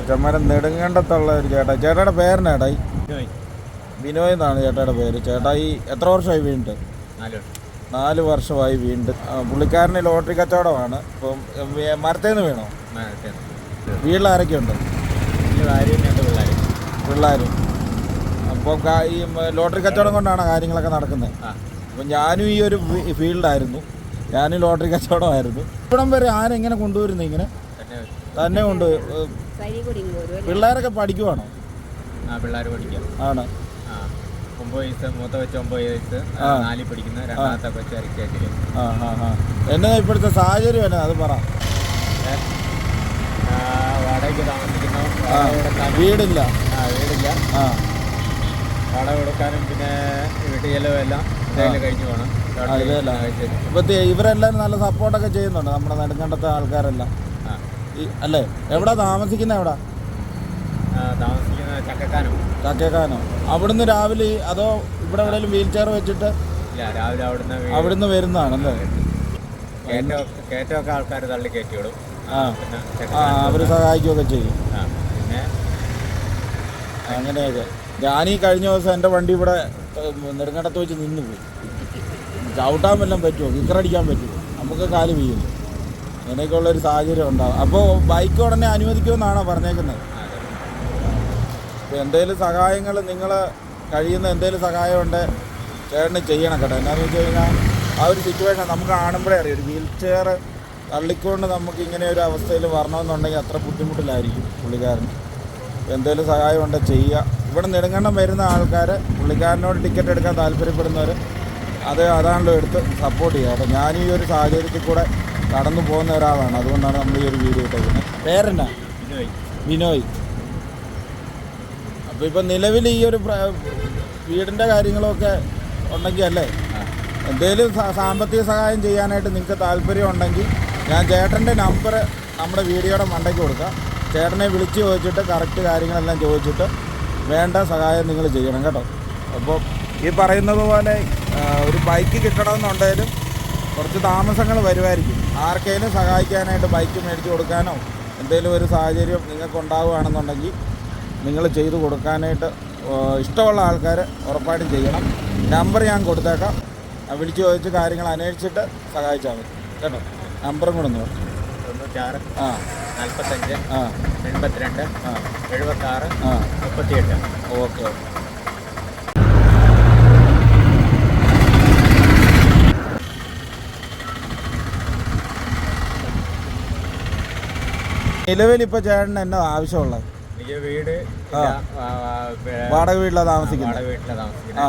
അച്ഛന്മാരെ നെടുങ്കണ്ടത്തുള്ള ഒരു ചേട്ടാ. ചേട്ടായുടെ പേരിനേട്ടായി ബിനോയ് എന്നാണ് ചേട്ടായുടെ പേര്. ചേട്ടായി എത്ര വർഷമായി വീണ്ടും നാല് വർഷമായി വീണ്ടും പുള്ളിക്കാരന് ലോട്ടറി കച്ചവടമാണ്. ഇപ്പം മരത്തേന്ന് വീണോ? വീട്ടിൽ ആരൊക്കെയുണ്ട്? പിള്ളേരും. അപ്പം ഈ ലോട്ടറി കച്ചവടം കൊണ്ടാണ് കാര്യങ്ങളൊക്കെ നടക്കുന്നത്. അപ്പം ഞാനും ഈ ഒരു ഫീൽഡായിരുന്നു. ഞാനും ലോട്ടറി കച്ചവടമായിരുന്നു. ഇവിടം വരെ ആരെങ്ങനെ കൊണ്ടുവരുന്നു ഇങ്ങനെ? തന്നെ ഉണ്ട്? പിള്ളേരൊക്കെ പഠിക്കുവാണോ? ആ പിള്ളേർ പഠിക്കാം. ആണ്. ഒമ്പത് വയസ്സ് മൂത്ത വെച്ച് ഒമ്പത് വയസ്സ്. നാലിൽ പഠിക്കുന്ന രണ്ടാമത്തെ കൊച്ചു അരക്കേറ്റിൽ ആ ആ എന്നാ ഇപ്പോഴത്തെ സാഹചര്യം എന്നാ? അത് പറ. വാടകയ്ക്ക് താമസിക്കുന്നു. വീടില്ല. ആ വീടില്ല. വാടക കൊടുക്കാനും പിന്നെ വീട്ടിൽ ചെലവും എല്ലാം കഴിഞ്ഞു പോകണം ഇവരെല്ലാരും നല്ല സപ്പോർട്ടൊക്കെ ചെയ്യുന്നുണ്ട് നമ്മുടെ നെടുങ്കണ്ടത്തെ ആൾക്കാരെല്ലാം. അല്ലേ? എവിടെ താമസിക്കുന്ന എവിടെ? ആ, താമസിക്കുന്ന ചക്കക്കാനോ. ചക്കേക്കാനോ. അവിടുന്ന് രാവിലെ അതോ ഇവിടെ എവിടെയെങ്കിലും വീൽ ചെയർ വെച്ചിട്ട് രാവിലെ അവിടുന്ന് വരുന്നതാണല്ലേ? കയറ്റമൊക്കെ ആൾക്കാർ തള്ളി കയറ്റി വിടും ആ അവർ സഹായിക്കുകയൊക്കെ ചെയ്യും. പിന്നെ അങ്ങനെയൊക്കെ. ഞാനീ കഴിഞ്ഞ ദിവസം എന്റെ വണ്ടി ഇവിടെ നെടുങ്കണ്ടത്ത് വെച്ച് നിന്ന് പോയി ചവിട്ടാൻ വല്ലതും പറ്റുമോ? കിക്കറടിക്കാൻ പറ്റുമോ? നമുക്ക് കാൽ വീഴും. അങ്ങനെയൊക്കെയുള്ള ഒരു സാഹചര്യം ഉണ്ടാവും. അപ്പോൾ ബൈക്ക് ഉടനെ അനുവദിക്കുമെന്നാണോ പറഞ്ഞേക്കുന്നത്. ഇപ്പോൾ എന്തെങ്കിലും സഹായങ്ങൾ നിങ്ങൾ കഴിയുന്ന എന്തെങ്കിലും സഹായം ഉണ്ട് ചേട്ടന് ചെയ്യണം കേട്ടോ. എന്നാന്ന് വെച്ച് കഴിഞ്ഞാൽ ആ ഒരു സിറ്റുവേഷൻ നമുക്ക് കാണുമ്പോഴേ അറിയാം. ഒരു വീൽ ചെയർ തള്ളിക്കൊണ്ട് നമുക്ക് ഇങ്ങനെ ഒരു അവസ്ഥയിൽ വരണമെന്നുണ്ടെങ്കിൽ അത്ര ബുദ്ധിമുട്ടിലായിരിക്കും പുള്ളിക്കാരന്. എന്തെങ്കിലും സഹായം ഉണ്ട് ചെയ്യുക. ഇവിടെ നെടുങ്കണ്ടം വരുന്ന ആൾക്കാർ പുള്ളിക്കാരനോട് ടിക്കറ്റ് എടുക്കാൻ താല്പര്യപ്പെടുന്നവർ അത് അതാണല്ലോ എടുത്ത് സപ്പോർട്ട് ചെയ്യുക. അപ്പോൾ ഞാൻ ഈ ഒരു സാഹചര്യത്തിൽ കൂടെ കടന്നു പോകുന്ന ഒരാളാണ്. അതുകൊണ്ടാണ് നമ്മൾ ഈ ഒരു വീഡിയോ ഇട്ടേക്കുന്നത്. പേരെന്നാ? ബിനോയ് ബിനോയ് അപ്പോൾ ഇപ്പം നിലവിൽ ഈ ഒരു വീടിന്റെ വീടിന്റെ കാര്യങ്ങളൊക്കെ ഉണ്ടെങ്കിൽ അല്ലേ? എന്തെങ്കിലും സാമ്പത്തിക സഹായം ചെയ്യാനായിട്ട് നിങ്ങൾക്ക് താല്പര്യം ഉണ്ടെങ്കിൽ ഞാൻ ചേട്ടന്റെ നമ്പർ നമ്മുടെ വീഡിയോയുടെ മണ്ടയ്ക്ക് കൊടുക്കാം. ചേട്ടനെ വിളിച്ച് ചോദിച്ചിട്ട് കറക്റ്റ് കാര്യങ്ങളെല്ലാം ചോദിച്ചിട്ട് വേണ്ട സഹായം നിങ്ങൾ ചെയ്യണം കേട്ടോ. അപ്പോൾ ഈ പറയുന്നത് പോലെ ഒരു ബൈക്ക് കിട്ടണമെന്നുണ്ടെങ്കിലും കുറച്ച് താമസങ്ങൾ വരുമായിരിക്കും. ആർക്കെങ്കിലും സഹായിക്കാനായിട്ട് ബൈക്ക് മേടിച്ച് കൊടുക്കാനോ എന്തെങ്കിലും ഒരു സാഹചര്യം നിങ്ങൾക്ക് ഉണ്ടാവുകയാണെന്നുണ്ടെങ്കിൽ നിങ്ങൾ ചെയ്തു കൊടുക്കാനായിട്ട് ഇഷ്ടമുള്ള ആൾക്കാർ ഉറപ്പായിട്ടും ചെയ്യണം. നമ്പർ ഞാൻ കൊടുത്തേക്കാം. വിളിച്ച് ചോദിച്ച് കാര്യങ്ങൾ അന്വേഷിച്ചിട്ട് സഹായിച്ചാൽ മതി. കേട്ടോ? നമ്പറും കൂടെ ഒന്ന്. തൊണ്ണൂറ്റാറ് ആ. നാൽപ്പത്തഞ്ച് ആ. എൺപത്തിരണ്ട് ആ. എഴുപത്താറ് ആ. മുപ്പത്തിയെട്ട്. Okay okay. നിലവിലിപ്പോൾ ചേട്ടന് എന്നാ ആവശ്യമുള്ളത്? എനിക്ക് വീട് ആ. വാടക വീട്ടിലാണ് താമസിക്കുന്നത് വാടക വീട്ടിലാണ് താമസിക്കുന്നത് ആ.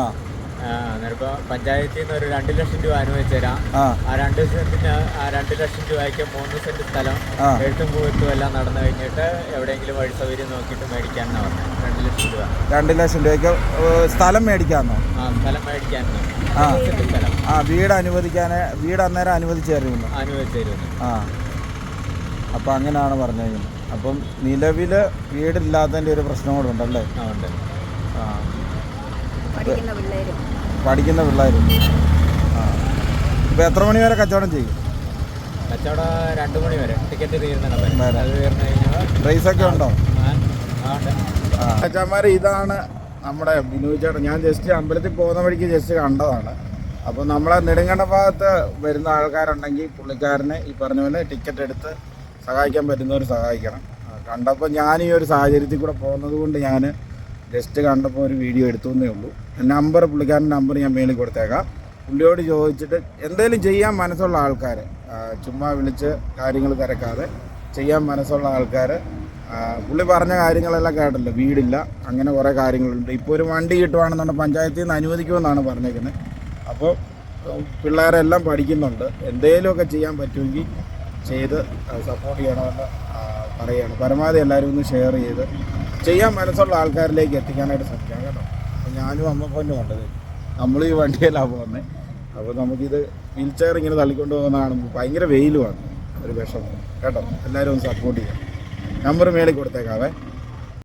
ആ, അന്നേരം ഇപ്പൊ പഞ്ചായത്തിൽ നിന്ന് ഒരു രണ്ട് ലക്ഷം രൂപ അനുവദിച്ചു തരാം. ആ. ആ രണ്ട് സെന്റിന് ആ രണ്ട് ലക്ഷം രൂപയ്ക്ക് മൂന്ന് സെന്റ് സ്ഥലം ആ. എഴുത്തും പൂവത്തും എല്ലാം നടന്നു കഴിഞ്ഞിട്ട് എവിടെയെങ്കിലും വഴി സൗകര്യം നോക്കിയിട്ട് മേടിക്കാനാണ് പറഞ്ഞത് രണ്ട് ലക്ഷം രൂപ. രണ്ട് ലക്ഷം രൂപയ്ക്ക് ഏഹ്, സ്ഥലം മേടിക്കാമെന്നോ? ആ സ്ഥലം മേടിക്കാനോ ആ. സെന്റ് സ്ഥലം. ആ വീട് അനുവദിക്കാൻ വീട് അന്നേരം അനുവദിച്ചു തരുന്നു അനുവദിച്ചു തരുന്നു ആ. അപ്പം അങ്ങനെയാണ് പറഞ്ഞേക്കുന്നത് അപ്പം നിലവിൽ വീടില്ലാത്തതിന്റെ ഒരു പ്രശ്നം കൂടെ ഉണ്ടല്ലേ? ആ ഉണ്ട്. ആ. പഠിക്കുന്ന പിള്ളേരും. ആ. ഇപ്പം എത്ര മണി വരെ കച്ചവടം ചെയ്യും? കച്ചവടം രണ്ട് മണി വരെ. ടിക്കറ്റ് തീർന്നു കഴിഞ്ഞാൽ ഉണ്ടോ? അച്ഛന്മാരെ ഇതാണ് നമ്മുടെ ബിനു ചേട്ടൻ. ഞാൻ ജസ്റ്റ് അമ്പലത്തിൽ പോകുന്ന വഴിക്ക് ജസ്റ്റ് കണ്ടതാണ്. അപ്പോൾ നമ്മളെ നെടുങ്കണ്ട ഭാഗത്ത് വരുന്ന ആൾക്കാരുണ്ടെങ്കിൽ പുള്ളിക്കാരനെ ഈ പറഞ്ഞ പോലെ ടിക്കറ്റ് എടുത്ത് സഹായിക്കാൻ പറ്റുന്നവർ സഹായിക്കണം. കണ്ടപ്പോൾ ഞാൻ ഈ ഒരു സാഹചര്യത്തിൽ കൂടെ പോകുന്നത് കൊണ്ട് ഞാൻ ജസ്റ്റ് കണ്ടപ്പോൾ ഒരു വീഡിയോ എടുത്തു എന്നേ ഉള്ളൂ നമ്പർ പുള്ളിക്കാരന്റെ നമ്പർ ഞാൻ മേളിൽ കൊടുത്തേക്കാം. പുള്ളിയോട് ചോദിച്ചിട്ട് എന്തെങ്കിലും ചെയ്യാൻ മനസ്സുള്ള ആൾക്കാർ ചുമ്മാ വിളിച്ച് കാര്യങ്ങൾ തിരക്കാതെ ചെയ്യാൻ മനസ്സുള്ള ആൾക്കാർ പുള്ളി പറഞ്ഞ കാര്യങ്ങളെല്ലാം കേട്ടല്ലോ വീടില്ല അങ്ങനെ കുറേ കാര്യങ്ങളുണ്ട്. ഇപ്പോൾ ഒരു വണ്ടി കിട്ടുവാണെന്നുണ്ടെങ്കിൽ പഞ്ചായത്തിൽ നിന്ന് അനുവദിക്കുമെന്നാണ് പറഞ്ഞേക്കുന്നത്. അപ്പോൾ പിള്ളേരെല്ലാം പഠിക്കുന്നുണ്ട്. എന്തെങ്കിലുമൊക്കെ ചെയ്യാൻ പറ്റുമെങ്കിൽ ചെയ്ത് സപ്പോർട്ട് ചെയ്യണമെന്ന് പറയുകയാണ്. പരമാവധി എല്ലാവരും ഒന്ന് ഷെയർ ചെയ്ത് ചെയ്യാൻ മനസ്സുള്ള ആൾക്കാരിലേക്ക് എത്തിക്കാനായിട്ട് ശ്രമിക്കാം കേട്ടോ. അപ്പോൾ ഞാനും അമ്മ ഉണ്ടത് നമ്മൾ ഈ വണ്ടിയിലാണ് പോകുന്നത് അപ്പോൾ നമുക്കിത് വീൽ ചെയർ ഇങ്ങനെ തള്ളിക്കൊണ്ട് പോകുന്ന കാണുമ്പോൾ ഭയങ്കര വെയിലുമാണ്. ഒരു വിഷമം. കേട്ടോ? എല്ലാവരും ഒന്ന് സപ്പോർട്ട് ചെയ്യാം നമ്പർ മേളിൽ കൊടുത്തേക്കാവേ.